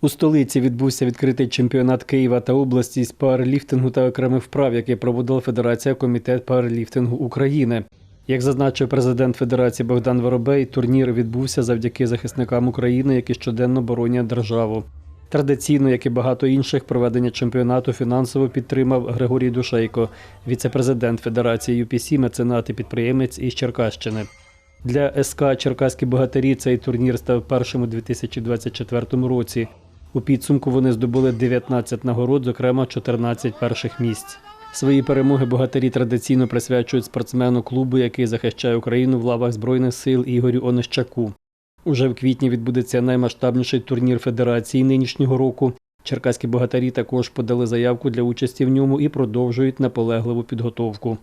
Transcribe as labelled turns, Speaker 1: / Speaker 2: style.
Speaker 1: У столиці відбувся відкритий чемпіонат Києва та області з пауерліфтингу та окремих вправ, який проводила Федерація Комітет пауерліфтингу України. Як зазначив президент Федерації Богдан Воробей, турнір відбувся завдяки захисникам України, які щоденно боронять державу. Традиційно, як і багато інших, проведення чемпіонату фінансово підтримав Григорій Душейко, віце-президент Федерації ЮПІСі, меценат і підприємець із Черкащини. Для СК Черкаські богатирі цей турнір став першим у 2024 році. У підсумку вони здобули 19 нагород, зокрема 14 перших місць. Свої перемоги богатирі традиційно присвячують спортсмену клубу, який захищає Україну в лавах Збройних сил Ігорю Онищаку. Уже в квітні відбудеться наймасштабніший турнір федерації нинішнього року. Черкаські богатарі також подали заявку для участі в ньому і продовжують наполегливу підготовку.